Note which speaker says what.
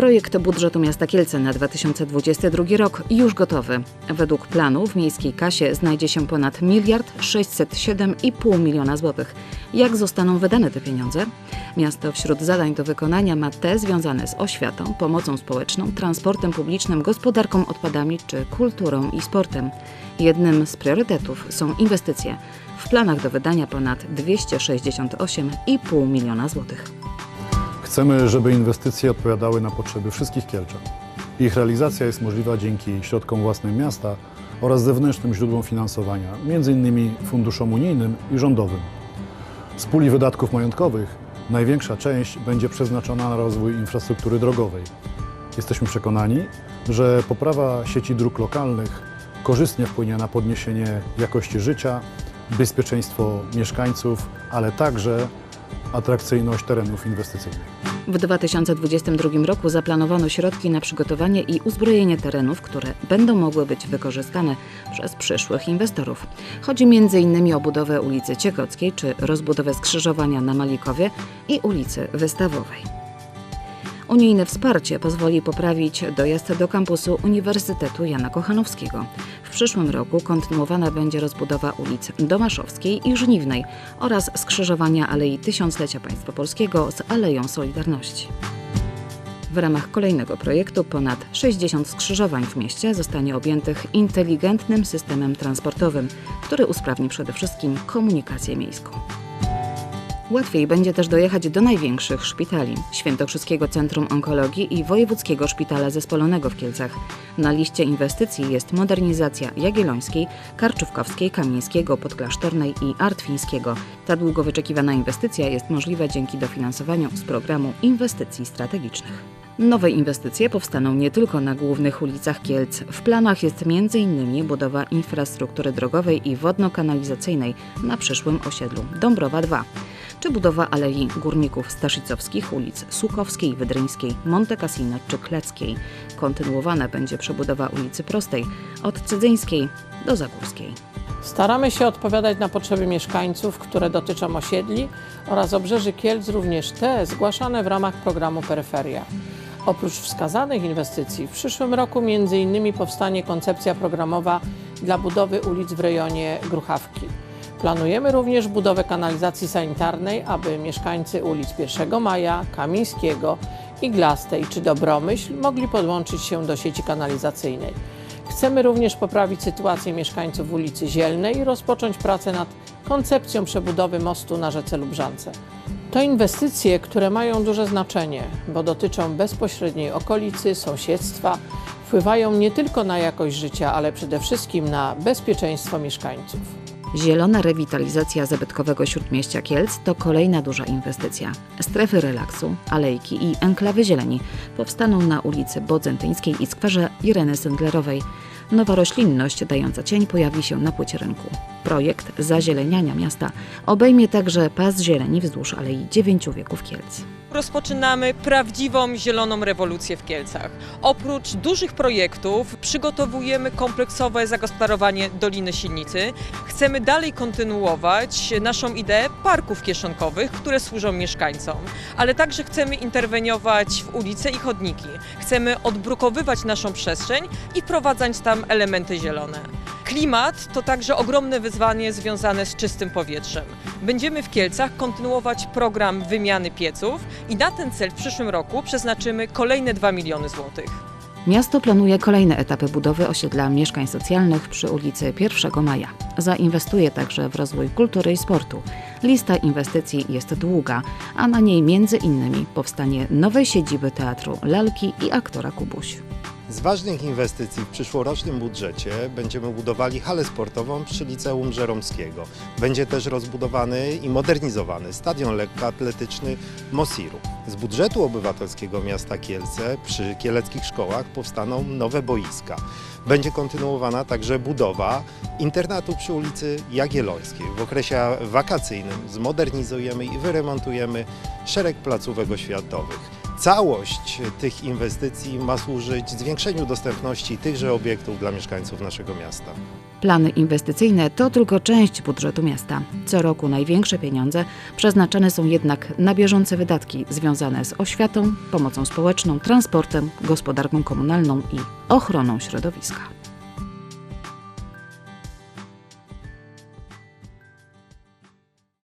Speaker 1: Projekt budżetu miasta Kielce na 2022 rok już gotowy. Według planu w miejskiej kasie znajdzie się ponad miliard 607,5 miliona złotych. Jak zostaną wydane te pieniądze? Miasto wśród zadań do wykonania ma te związane z oświatą, pomocą społeczną, transportem publicznym, gospodarką odpadami czy kulturą i sportem. Jednym z priorytetów są inwestycje. W planach do wydania ponad 268,5 miliona złotych.
Speaker 2: Chcemy, żeby inwestycje odpowiadały na potrzeby wszystkich Kielczan. Ich realizacja jest możliwa dzięki środkom własnym miasta oraz zewnętrznym źródłom finansowania, m.in. funduszom unijnym i rządowym. Z puli wydatków majątkowych największa część będzie przeznaczona na rozwój infrastruktury drogowej. Jesteśmy przekonani, że poprawa sieci dróg lokalnych korzystnie wpłynie na podniesienie jakości życia, bezpieczeństwo mieszkańców, ale także atrakcyjność terenów inwestycyjnych.
Speaker 1: W 2022 roku zaplanowano środki na przygotowanie i uzbrojenie terenów, które będą mogły być wykorzystane przez przyszłych inwestorów. Chodzi m.in. o budowę ulicy Ciekockiej czy rozbudowę skrzyżowania na Malikowie i ulicy Wystawowej. Unijne wsparcie pozwoli poprawić dojazd do kampusu Uniwersytetu Jana Kochanowskiego. W przyszłym roku kontynuowana będzie rozbudowa ulic Domaszowskiej i Żniwnej oraz skrzyżowania Alei Tysiąclecia Państwa Polskiego z Aleją Solidarności. W ramach kolejnego projektu ponad 60 skrzyżowań w mieście zostanie objętych inteligentnym systemem transportowym, który usprawni przede wszystkim komunikację miejską. Łatwiej będzie też dojechać do największych szpitali Świętokrzyskiego Centrum Onkologii i Wojewódzkiego Szpitala Zespolonego w Kielcach. Na liście inwestycji jest modernizacja Jagiellońskiej, Karczówkowskiej, Kamińskiego, Podklasztornej i Artwińskiego. Ta długo wyczekiwana inwestycja jest możliwa dzięki dofinansowaniu z programu inwestycji strategicznych. Nowe inwestycje powstaną nie tylko na głównych ulicach Kielc. W planach jest m.in. budowa infrastruktury drogowej i wodno-kanalizacyjnej na przyszłym osiedlu Dąbrowa 2 czy budowa Alei Górników Staszycowskich, ulic Sukowskiej, Wydryńskiej, Monte Cassino czy Kleckiej. Kontynuowana będzie przebudowa ulicy Prostej od Cydzyńskiej do Zagórskiej.
Speaker 3: Staramy się odpowiadać na potrzeby mieszkańców, które dotyczą osiedli oraz obrzeży Kielc, również te zgłaszane w ramach programu Peryferia. Oprócz wskazanych inwestycji w przyszłym roku m.in. powstanie koncepcja programowa dla budowy ulic w rejonie Gruchawki. Planujemy również budowę kanalizacji sanitarnej, aby mieszkańcy ulic 1 Maja, Kamińskiego, Iglastej czy Dobromyśl mogli podłączyć się do sieci kanalizacyjnej. Chcemy również poprawić sytuację mieszkańców ulicy Zielnej i rozpocząć pracę nad koncepcją przebudowy mostu na rzece Lubrzance. To inwestycje, które mają duże znaczenie, bo dotyczą bezpośredniej okolicy, sąsiedztwa, wpływają nie tylko na jakość życia, ale przede wszystkim na bezpieczeństwo mieszkańców.
Speaker 1: Zielona rewitalizacja zabytkowego śródmieścia Kielc to kolejna duża inwestycja. Strefy relaksu, alejki i enklawy zieleni powstaną na ulicy Bodzentyńskiej i skwerze Ireny Sendlerowej. Nowa roślinność dająca cień pojawi się na płycie rynku. Projekt zazieleniania miasta obejmie także pas zieleni wzdłuż Alei Dziewięciu Wieków Kielc.
Speaker 4: Rozpoczynamy prawdziwą zieloną rewolucję w Kielcach. Oprócz dużych projektów przygotowujemy kompleksowe zagospodarowanie Doliny Silnicy. Chcemy dalej kontynuować naszą ideę parków kieszonkowych, które służą mieszkańcom, ale także chcemy interweniować w ulice i chodniki. Chcemy odbrukowywać naszą przestrzeń i wprowadzać tam elementy zielone. Klimat to także ogromne wyzwanie związane z czystym powietrzem. Będziemy w Kielcach kontynuować program wymiany pieców i na ten cel w przyszłym roku przeznaczymy kolejne 2 miliony złotych.
Speaker 1: Miasto planuje kolejne etapy budowy osiedla mieszkań socjalnych przy ulicy 1 Maja. Zainwestuje także w rozwój kultury i sportu. Lista inwestycji jest długa, a na niej między innymi powstanie nowej siedziby teatru Lalki i aktora Kubuś.
Speaker 5: Z ważnych inwestycji w przyszłorocznym budżecie będziemy budowali halę sportową przy Liceum Żeromskiego. Będzie też rozbudowany i modernizowany stadion lekkoatletyczny Mosiru. Z budżetu obywatelskiego miasta Kielce przy kieleckich szkołach powstaną nowe boiska. Będzie kontynuowana także budowa internatu przy ulicy Jagiellońskiej. W okresie wakacyjnym zmodernizujemy i wyremontujemy szereg placówek oświatowych. Całość tych inwestycji ma służyć zwiększeniu dostępności tychże obiektów dla mieszkańców naszego miasta.
Speaker 1: Plany inwestycyjne to tylko część budżetu miasta. Co roku największe pieniądze przeznaczane są jednak na bieżące wydatki związane z oświatą, pomocą społeczną, transportem, gospodarką komunalną i ochroną środowiska.